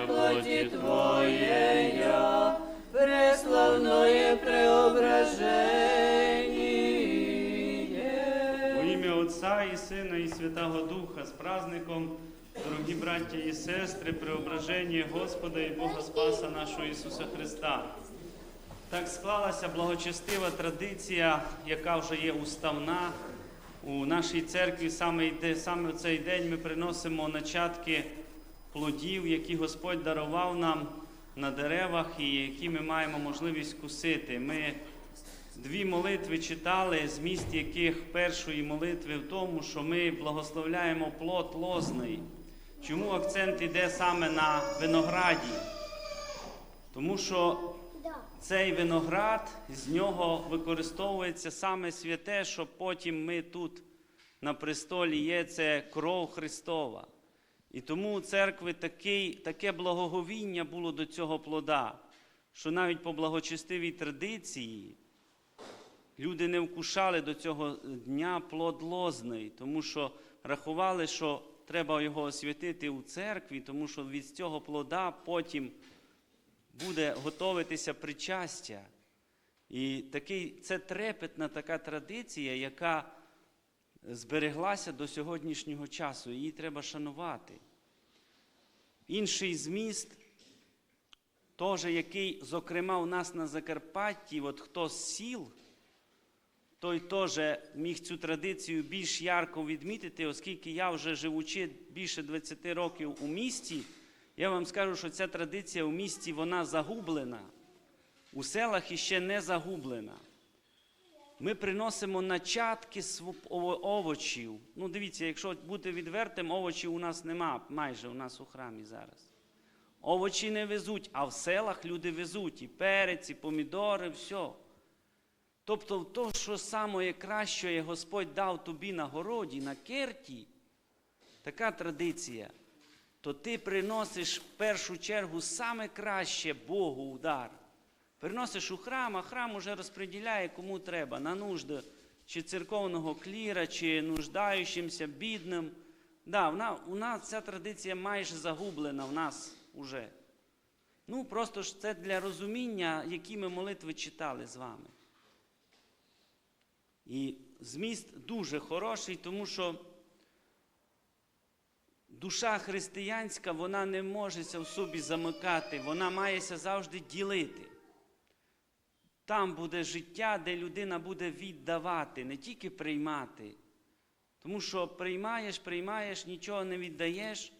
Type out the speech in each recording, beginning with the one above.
Плоти Твоея, преславное преображение. Во ім'я Отця і Сина, і Святого Духа з праздником, дорогі браття і сестри, преображення Господа і Бога Спаса нашого Ісуса Христа. Так склалася благочестива традиція, яка вже є уставна у нашій церкві. Саме, йде, саме в цей день ми приносимо начатки плодів, які Господь дарував нам на деревах і які ми маємо можливість кусити. Ми Дві молитви читали, зміст яких першої молитви в тому, що ми благословляємо плод лозний. Чому акцент йде саме на винограді? Тому що цей виноград, з нього використовується саме святе, що потім ми тут на престолі є, це кров Христова. І тому у церкви такий, таке благоговіння було до цього плода, що навіть по благочестивій традиції. Люди не вкушали до цього дня плод лозний, тому що рахували, що треба його освятити у церкві, тому що від цього плода потім буде готовитися причастя. І такий, це трепетна така традиція, яка збереглася до сьогоднішнього часу. Її треба шанувати. Інший зміст, теж який, зокрема, у нас на Закарпатті, от хто з сіл, той теж міг цю традицію більш ярко відмітити, оскільки я вже живучи більше 20 років у місті, я вам скажу, що ця традиція у місті вона загублена. У селах іще не загублена. Ми приносимо начатки овочів. Ну, дивіться, якщо бути відвертим, овочів у нас нема майже у нас у храмі зараз. Овочі не везуть, а в селах люди везуть і перець, і помідори, все. Тобто, то, що саме краще Господь дав тобі на городі, на керті, така традиція, то ти приносиш в першу чергу саме краще Богу удар. Приносиш у храм, а храм уже розподіляє кому треба, на нужди чи церковного кліра, чи нуждаючимся, бідним. Да, вона, у нас ця традиція майже загублена в нас уже. Ну, просто ж це для розуміння, які ми молитви читали з вами. І зміст дуже хороший, тому що душа християнська, вона не можеся в собі замикати, вона мається завжди ділити. Там буде життя, де людина буде віддавати, не тільки приймати. Тому що приймаєш, приймаєш, нічого не віддаєш,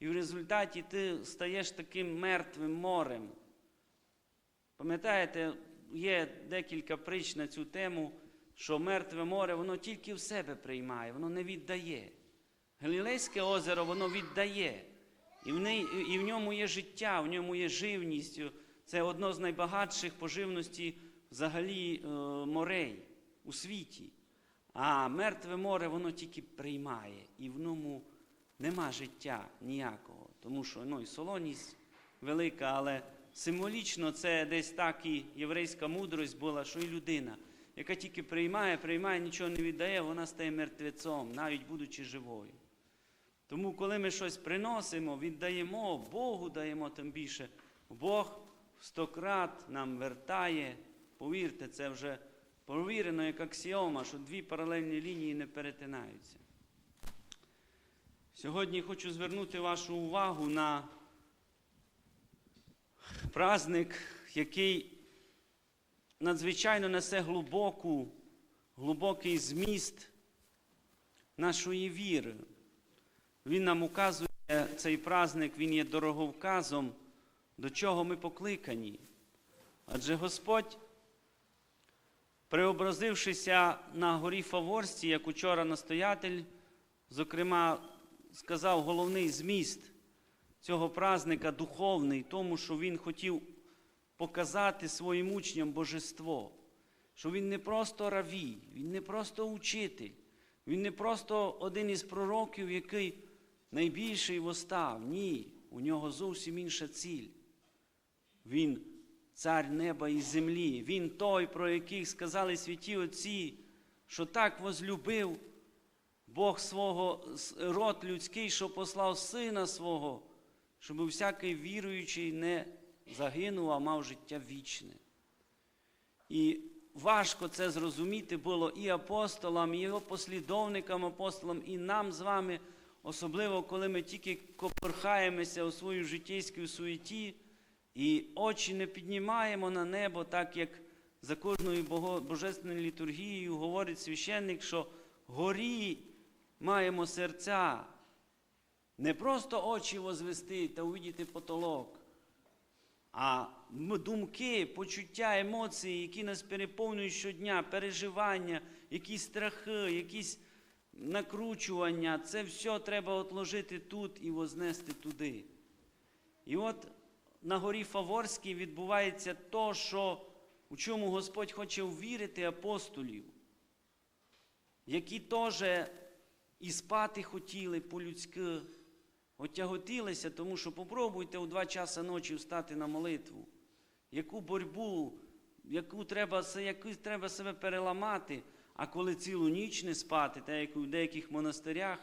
і в результаті ти стаєш таким мертвим морем. Пам'ятаєте, є декілька притч на цю тему, що мертве море, воно тільки в себе приймає, воно не віддає. Галілейське озеро, воно віддає. І в, неї, і в ньому є життя, в ньому є живність. Це одно з найбагатших по живності взагалі е, морей у світі. А мертве море, воно тільки приймає, і в ньому нема життя ніякого. Тому що ну, і солоність велика, але символічно це десь так і єврейська мудрость була, що і людина, яка тільки приймає, приймає, нічого не віддає, вона стає мертвецом, навіть будучи живою. Тому, коли ми щось приносимо, віддаємо, Богу даємо тим більше, Бог стократ нам вертає. Повірте, це вже провірено як аксіома, що дві паралельні лінії не перетинаються. Сьогодні хочу звернути вашу увагу на праздник, який надзвичайно несе глибоку, глибокий зміст нашої віри. Він нам указує цей праздник, він є дороговказом, до чого ми покликані. Адже Господь, преобразившися на горі Фаворській, як учора настоятель, зокрема, сказав головний зміст цього празника духовний, тому що він хотів показати своїм учням божество, що він не просто равій, він не просто учитель, він не просто один із пророків, який найбільший востав. Ні, у нього зовсім інша ціль. Він цар неба і землі. Він той, про яких сказали святі Отці, що так возлюбив Бог свого род людський, що послав Сина свого, щоб всякий віруючий не загинув, а мав життя вічне. І важко це зрозуміти було і апостолам, і його послідовникам апостолам, і нам з вами, особливо коли ми тільки копорхаємося у свою життєйську суеті, і очі не піднімаємо на небо, так як за кожною божественною літургією говорить священник, що горі маємо серця. Не просто очі возвести та увидіти потолок, а думки, почуття, емоції, які нас переповнюють щодня, переживання, якісь страхи, якісь накручування, це все треба отложити тут і вознести туди. І от на горі Фаворській відбувається то, що, у чому Господь хоче ввірити апостолів, які теж і спати хотіли по-людськи, отяготилися, тому що попробуйте у два часа ночі встати на молитву. Яку боротьбу, яку треба, яку треба себе переламати, а коли цілу ніч не спати, так як у деяких монастирях,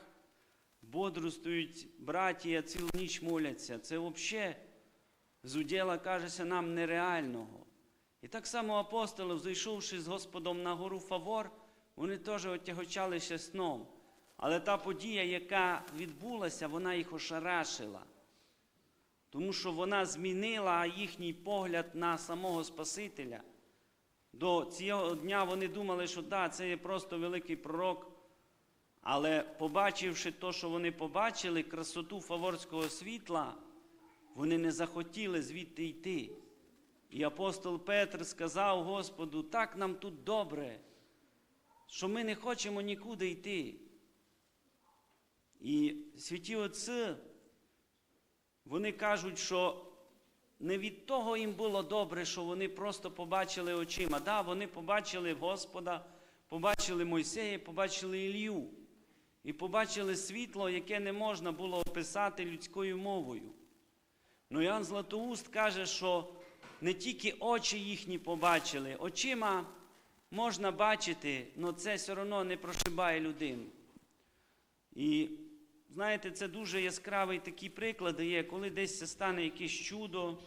бодрствують братія, цілу ніч моляться. Це взагалі з уділа кажеться нам нереального. І так само апостоли, зайшовши з Господом на гору Фавор, вони теж отягочалися сном. Але та подія, яка відбулася, вона їх ошарашила. Тому що вона змінила їхній погляд на самого Спасителя. До цього дня вони думали, що да, це є просто великий пророк. Але побачивши те, що вони побачили, красоту фаворського світла, вони не захотіли звідти йти. І апостол Петр сказав Господу, так нам тут добре, що ми не хочемо нікуди йти. І святі отці, вони кажуть, що не від того їм було добре, що вони просто побачили очима. Да, вони побачили Господа, побачили Мойсея, побачили Ілью. І побачили світло, яке не можна було описати людською мовою. Ну Іоанн Златоуст каже, що не тільки очі їхні побачили, очима можна бачити, але це все одно не прошибає людину. І знаєте, це дуже яскравий такий приклад є, коли десь це стане якесь чудо,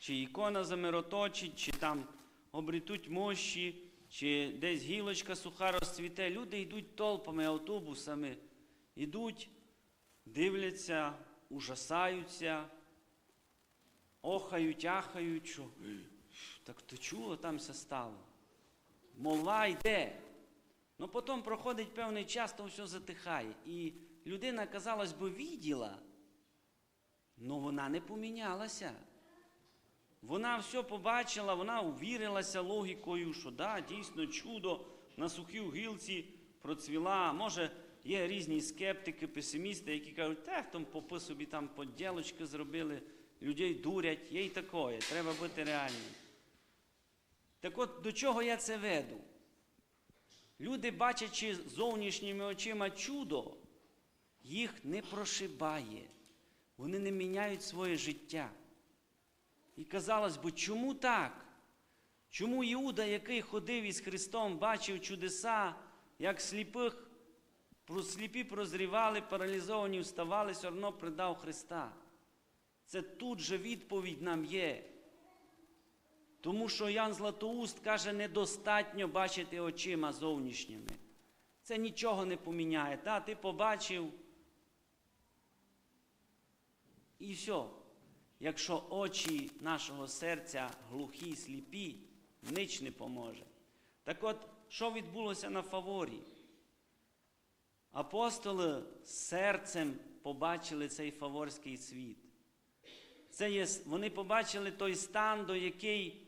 чи ікона замироточить, чи там обрітуть мощі, чи десь гілочка суха розцвіте. Люди йдуть толпами, автобусами, йдуть, дивляться, ужасаються, охають, ахають, що так то чого там все стало? Молва йде. Ну потім проходить певний час, то все затихає. І людина, казалось би, відділа, але вона не помінялася. Вона все побачила, вона увірилася логікою, що да, дійсно чудо на сухій гілці процвіла. Може, є різні скептики, песимісти, які кажуть, так, там попи собі там поділочки зробили, людей дурять, є й такое, треба бути реальним. Так от до чого я це веду? Люди, бачачи зовнішніми очима чудо, їх не прошибає. Вони не міняють своє життя. І казалось би, чому так? Чому Іуда, який ходив із Христом, бачив чудеса, як сліпих, сліпі прозрівали, паралізовані вставали, все одно придав Христа? Це тут же відповідь нам є. Тому що Ян Златоуст каже, недостатньо бачити очима зовнішніми. Це нічого не поміняє. Та, ти побачив. І все. Якщо очі нашого серця глухі, сліпі, ніч не поможе. Так от, що відбулося на фаворі? Апостоли серцем побачили цей фаворський світ. Це є, вони побачили той стан, до який,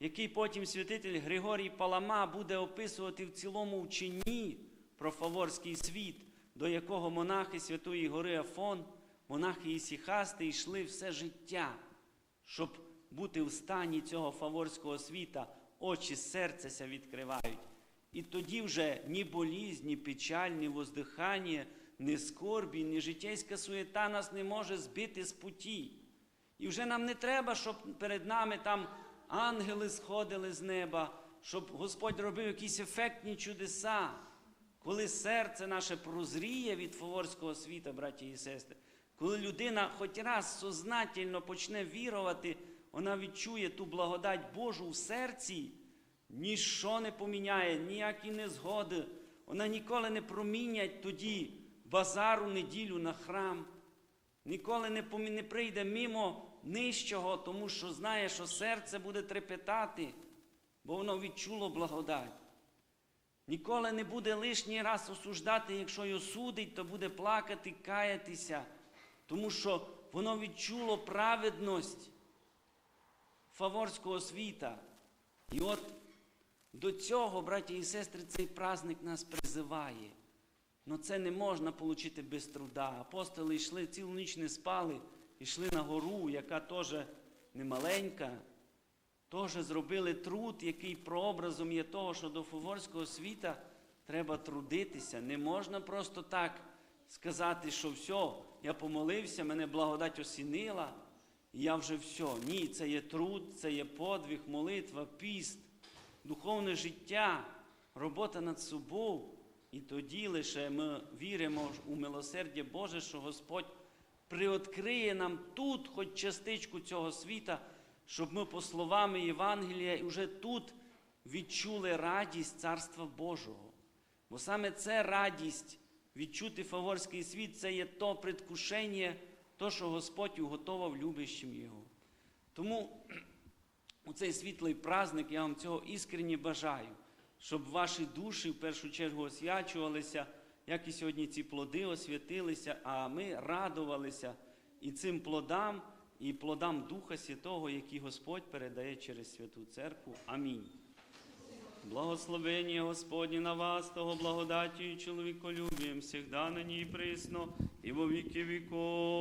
який потім святитель Григорій Палама буде описувати в цілому вченні про Фаворський світ, до якого монахи Святої Гори Афон, монахи Ісіхасти йшли все життя, щоб бути в стані цього Фаворського світа, очі серця відкривають. І тоді вже ні болізнь, ні печаль, ні воздихання, ні скорбі, ні життєйська суєта нас не може збити з путі. І вже нам не треба, щоб перед нами там ангели сходили з неба, щоб Господь робив якісь ефектні чудеса. Коли серце наше прозріє від фаворського світа, браті і сестри, Коли людина хоч раз сознательно почне вірувати, вона відчує ту благодать Божу в серці, ніщо не поміняє, ніякі незгоди. Вона ніколи не промінять тоді базару неділю на храм. Ніколи не, помі- не прийде мимо нижчого, тому що знає, що серце буде трепетати, бо воно відчуло благодать. Ніколи не буде лишній раз осуждати, якщо й осудить, то буде плакати, каятися, тому що воно відчуло праведність фаворського світа. І от до цього, браті і сестри, цей праздник нас призиває. Но це не можна отримати без труда. Апостоли йшли, цілу ніч не спали, йшли на гору, яка теж не маленька, теж зробили труд, який прообразом є того, що до фаворського світа треба трудитися. Не можна просто так сказати, що все, я помолився, мене благодать осінила, і я вже все. Ні, це є труд, це є подвиг, молитва, піст, духовне життя, робота над собою. І тоді лише ми віримо у милосердя Боже, що Господь приоткриє нам тут хоч частичку цього світа, щоб ми по словами Євангелія вже тут відчули радість Царства Божого. Бо саме це радість відчути фаворський світ, це є то предкушення, то, що Господь уготовав любящим Його. Тому у цей світлий праздник я вам цього іскренні бажаю, щоб ваші душі в першу чергу освячувалися, як і сьогодні ці плоди освятилися, а ми радувалися і цим плодам, і плодам Духа Святого, які Господь передає через Святу Церкву. Амінь. Благословення Господні на вас, того благодаттю і чоловіколюбієм, всегда нині і присно, і во віки віков.